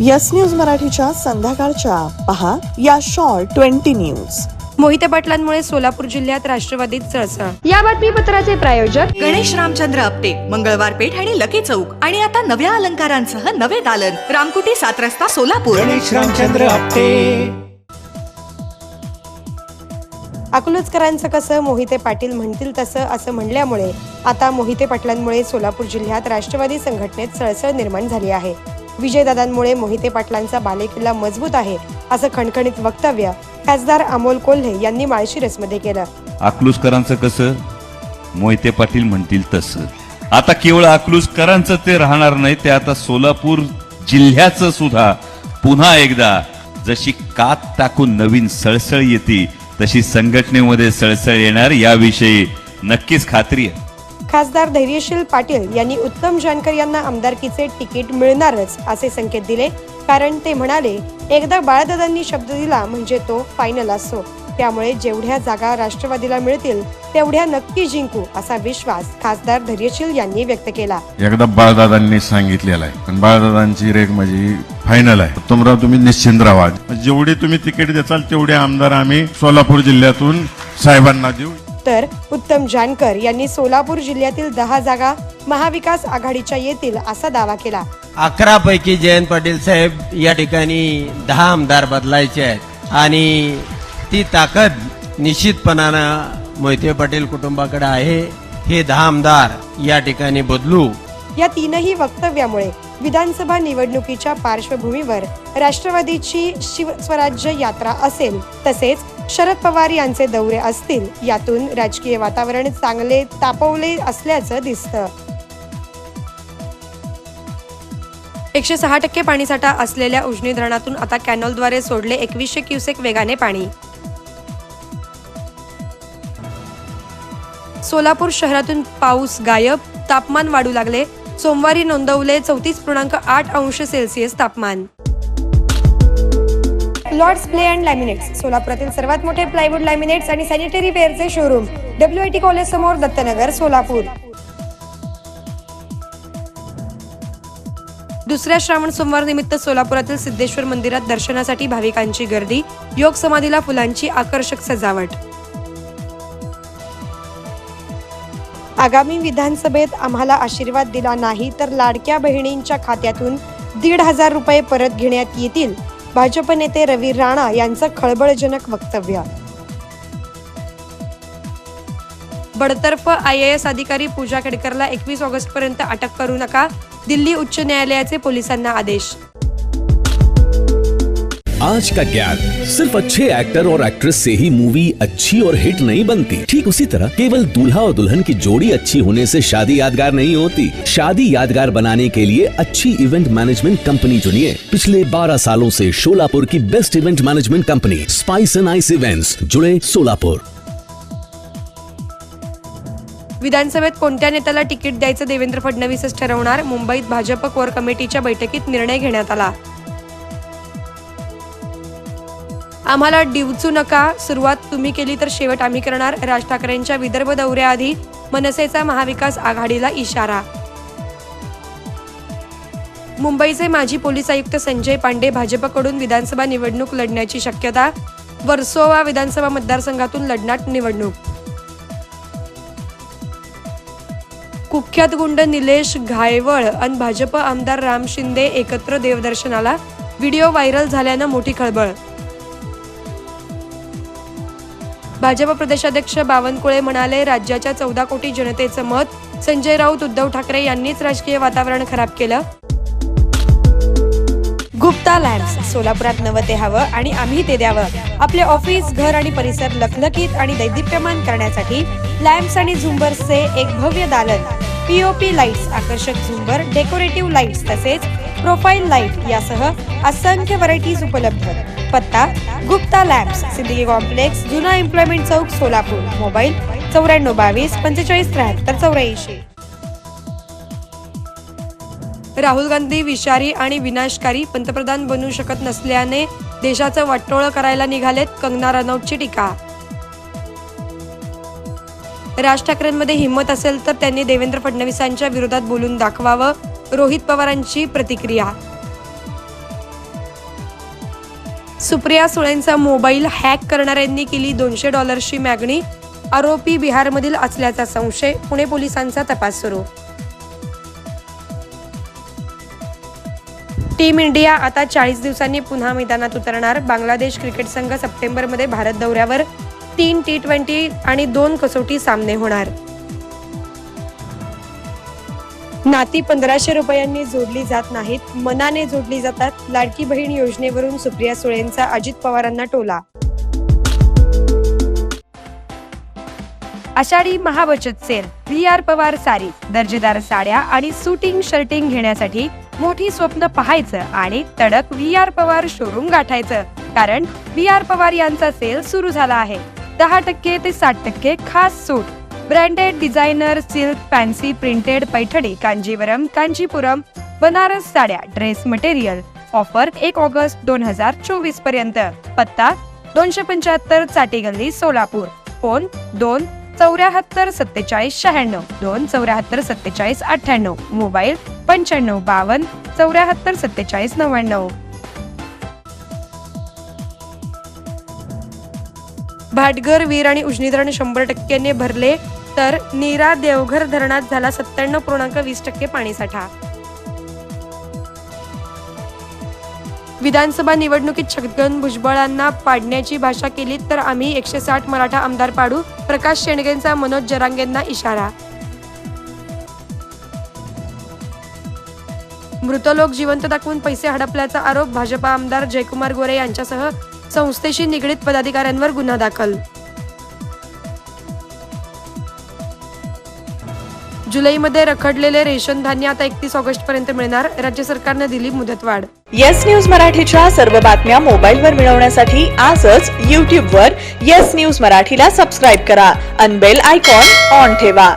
Yes news मराठीच्या संध्याकाळच्या. पहा या शॉर्ट ट्वेंटी न्यूज. मोहिते पाटलांमुळे सोलापूर जिल्ह्यात राष्ट्रवादीत चळचळ या बातमीपत्राचे प्रायोजक गणेश रामचंद्र आपटे मंगळवार पेठ आणि लकी चौक आणि आता नव्या अलंकारांसह नवे दालन. रामकुटी सात रस्ता सोलापूर. गणेश रामचंद्र आपटे. अकलूजकरांचं कसं मोहिते पाटील म्हणतील तसं असं म्हणल्यामुळे आता मोहिते पाटलांमुळे सोलापूर जिल्ह्यात राष्ट्रवादी संघटनेत सळसळ निर्माण झाली आहे. विजयदादांमुळे मोहिते पाटलांचा बालेकिल्ला मजबूत आहे असं खणखणीत वक्तव्य खासदार अमोल कोल्हे यांनी माळशिरसमध्ये केलं. अकलूसकरांचं कसं? मोहिते पाटील म्हणतील तसं. आता केवळ अकलूसकरांचं ते राहणार नाही ते आता सोलापूर जिल्ह्याचं सुद्धा. पुन्हा एकदा जशी कात टाकून नवीन सळसळ येते तशी संघटनेमध्ये सळसळ येणार याविषयी नक्कीच खात्री आहे. खासदार धैर्यशील पाटील यांनी उत्तम जानकर यांना आमदारकीचे तिकीट मिळणारच असे संकेत दिले. कारण ते म्हणाले एकदा बाळदादांनी शब्द दिला म्हणजे तो फायनल असतो त्यामुळे जेवढ्या जागा राष्ट्रवादीला मिळतील तेवढ्या नक्की जिंकू असा विश्वास खासदार धैर्यशील यांनी व्यक्त केला. एकदा बाळदादांनी सांगितलेलं आहे. पण बाळदादांची रेग माझी फायनल आहे. तुमराव तुम्ही निश्चिंत राहा. जेवढे तुम्ही तिकीट देचाल तेवढे आमदार आम्ही सोलापूर जिल्ह्यातून साहेबांना देऊ. तर उत्तम जानकर यांनी सोलापूर जिल्ह्यातील दहा जागा महाविकास आघाडीच्या येतील असा दावा केला. अकरा पैकी जयंत पाटील साहेब या ठिकाणी दहा आमदार बदलायचे आहेत आणि ती ताकद निश्चितपणानं मोहिते पाटील कुटुंबाकडे आहे. हे दहा आमदार या ठिकाणी बदलू. या तीनही वक्तव्यामुळे विधानसभा निवडणुकीच्या पार्श्वभूमीवर राष्ट्रवादीची शिवस्वराज्य यात्रा असेल. तसेच शरद पवार यांचे दौरे असतील यातून राजकीय वातावरण चांगले तापवले असल्याचं दिसतं. एकशे सहा टक्के पाणीसाठा असलेल्या उजनी धरणातून आता कॅनॉलद्वारे सोडले एकवीसशे क्युसेक वेगाने पाणी. सोलापूर शहरातून पाऊस गायब तापमान वाढू लागले. सोमवारी नोंदवले चौतीस पूर्णांक आठ अंश सेल्सिअस तापमान. लॉर्ड्स प्ले अँड लॅमिनेट्स सोलापुरातील सर्वात मोठे प्लायवूड लॅमिनेट्स आणि sanitary वेअरचे showroom W I T college समोर दत्तनगर सोलापूर. दुसऱ्या श्रावण सोमवार निमित्त सोलापुरातील सिद्धेश्वर मंदिरात दर्शनासाठी भाविकांची गर्दी योग समाधीला फुलांची आकर्षक सजावट. आगामी विधानसभेत आम्हाला आशीर्वाद दिला नाही तर लाडक्या बहिणींच्या खात्यातून दीड हजार रुपये परत घेण्यात येतील. भाजप नेते रवी राणा यांचं खळबळजनक वक्तव्य. बडतर्फ आय ए एस अधिकारी पूजा केडकरला एकवीस ऑगस्ट पर्यंत अटक करू नका दिल्ली उच्च न्यायालयाचे पोलिसांना आदेश. आज का ज्ञान सिर्फ़ अच्छे एक्टर और एक्ट्रेस से ही मूवी अच्छी और हिट नहीं बनती। ठीक उसी तरह केवल दूल्हा और दुल्हन की जोड़ी अच्छी होने से शादी यादगार नहीं होती। शादी यादगार बनाने के लिए अच्छी इवेंट मैनेजमेंट कंपनी चुनिए। पिछले 12 सालों से शोलापुर की best event management company spice and ice events जुड़े सोलापुर विधानसभेत कोणत्या नेत्याला तिकीट द्यायचं देवेंद्र फडणवीसच ठरवणार? मुंबईत भाजप कोर कमिटीच्या बैठकीत निर्णय घेण्यात आला. आम्हाला डिवचू नका. सुरुवात तुम्ही केली तर शेवट आम्ही करणार. राज ठाकरेंच्या विदर्भ दौऱ्याआधी मनसेचा महाविकास आघाडीला इशारा. मुंबईचे माजी पोलीस आयुक्त संजय पांडे भाजपकडून विधानसभा निवडणूक लढण्याची शक्यता. वर्सोवा विधानसभा मतदारसंघातून लढणार निवडणूक. कुख्यात गुंड निलेश घायवळ आणि भाजप आमदार राम शिंदे एकत्र देवदर्शनाला. व्हिडिओ व्हायरल झाल्यानं मोठी खळबळ भाजप प्रदेशाध्यक्ष बावनकुळे म्हणाले राज्याच्या चौदा कोटी जनतेचं मत संजय राऊत उद्धव ठाकरे यांनीच राजकीय वातावरण खराब केलं. गुप्ता लॅम्प्स सोलापुरात नवं ते हवं आणि आम्ही ते द्यावं. आपले ऑफिस घर आणि परिसर लखलखीत आणि दैदिप्यमान करण्यासाठी लॅम्प्स आणि झुंबर्सचे एक भव्य दालन. पीओपी लाईट्स आकर्षक झुंबर डेकोरेटिव्ह लाईट्स तसेच प्रोफाईल लाइट यासह असंख्य व्हरायटीज उपलब्ध. पत्ता गुप्ता लॅब्स सिद्दीकी कॉम्प्लेक्स जुना एम्प्लॉयमेंट चौक सोलापूर. मोबाईल चौऱ्याण्णव बावीस पंचेचाळीस त्र्याहत्तर चौऱ्याऐंशी. राहुल गांधी विषारी आणि विनाशकारी पंतप्रधान बनू शकत नसल्याने देशाचं वाटोळं करायला निघालेत कंगना रनौतची टीका. राज ठाकरेंमध्ये हिंमत असेल तर त्यांनी देवेंद्र फडणवीसांच्या विरोधात बोलून दाखवावं. रोहित पवारांची प्रतिक्रिया. सुप्रिया सुळेंचा मोबाईल हॅक करणाऱ्यांनी केली दोनशे डॉलरची मागणी आरोपी बिहारमधील असल्याचा संशय पुणे पोलिसांचा तपास सुरू. टीम इंडिया आता चाळीस दिवसांनी पुन्हा मैदानात उतरणार. बांगलादेश क्रिकेट संघ सप्टेंबरमध्ये भारत दौऱ्यावर तीन टी ट्वेंटी आणि दोन कसोटी सामने होणार. नाती पंधराशे रुपयांनी जोडली जात नाहीत. मनाने जोडली जातात. लाडकी बहीण योजनेवरून सुप्रिया सुळेंचा अजित पवारांना टोला. Ashadhi महाबचत sale. V R Pawar sari. दर्जेदार साड्या आणि सुटिंग शर्टिंग घेण्यासाठी मोठी स्वप्न पाहायचं आणि तडक व्ही आर पवार शोरूम गाठायचं. कारण व्ही आर पवार यांचा सेल सुरू झाला आहे. दहा टक्के ते साठ टक्के खास सूट. Branded designer silk fancy printed Paithani Kanjeevaram Kanjipuram Banaras साड्या ड्रेस मटेरियल ऑफर एक ऑगस्ट दोन हजार चोवीसपर्यंत. पत्ता दोनशे पंच्याहत्तर चाटी गल्ली सोलापूर. फोन दोन चौऱ्याहत्तर सत्तेचाळीस शहाण्णव. दोन चौऱ्याहत्तर सत्तेचाळीस अठ्ठ्याण्णव. मोबाईल पंच्याण्णव बावन्न चौऱ्याहत्तर सत्तेचाळीस नव्याण्णव. भाटघर वीर आणि उजनी धरण शंभर टक्क्याने भरले तर नीरा देवघर धरणात झाला सत्त्याण्णव पूर्णांक वीस टक्के पाणीसाठा. विधानसभा निवडणुकीत छगन भुजबळांना पाडण्याची भाषा केली तर आम्ही एकशे साठ मराठा आमदार पाडू प्रकाश शेंडगेंचा मनोज जरांगेंना इशारा. मृत लोक जिवंत दाखवून पैसे हडपल्याचा आरोप भाजपा आमदार जयकुमार गोरे यांच्यासह संस्थेशी निगडीत पदाधिकाऱ्यांवर गुन्हा दाखल. जुलैमध्ये रखडलेले रेशन धान्य आता एकतीस ऑगस्ट पर्यंत मिळणार. राज्य सरकारनं दिली मुदतवाढ. येस न्यूज मराठीच्या सर्व बातम्या मोबाईलवर मिळवण्यासाठी आजच यूट्यूबवर येस न्यूज मराठीला सबस्क्राईब करा. अनबेल आयकॉन ऑन ठेवा.